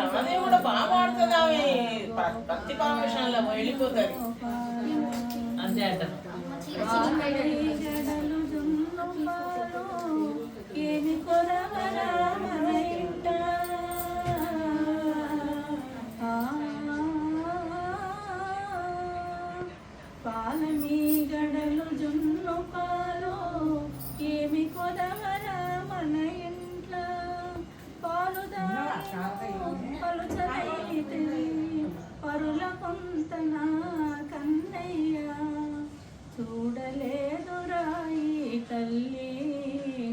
రమణి కూడా బాగా ఆడుతుంది ఆమె భక్తి పార్వశంలో వెళ్ళిపోతుంది అంతే అంట గడలు దున్నుపాలు గడలు జున్ను పాలు పంతన కొంతన కన్నయ్య చూడలేదురాయి తల్లి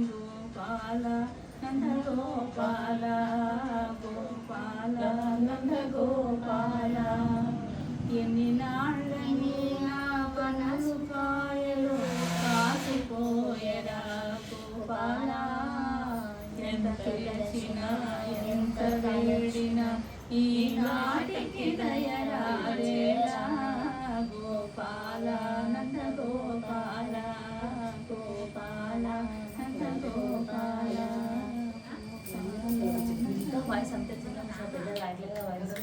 గోపాల నంద గోపాల గోపాల నంద గోపాల ఎన్ని నాళ్ళని నా మనసు కాసిపోయరా గోపాల? ఎంత తెలిసిన ఎంత వేడినా ఈ నాటికి దయరాజేలా గోపాల నంద గోపాల గోపాల నంద గోపాల వాయిస్ అంతే చిన్న నా పెద్ద వాయిస్.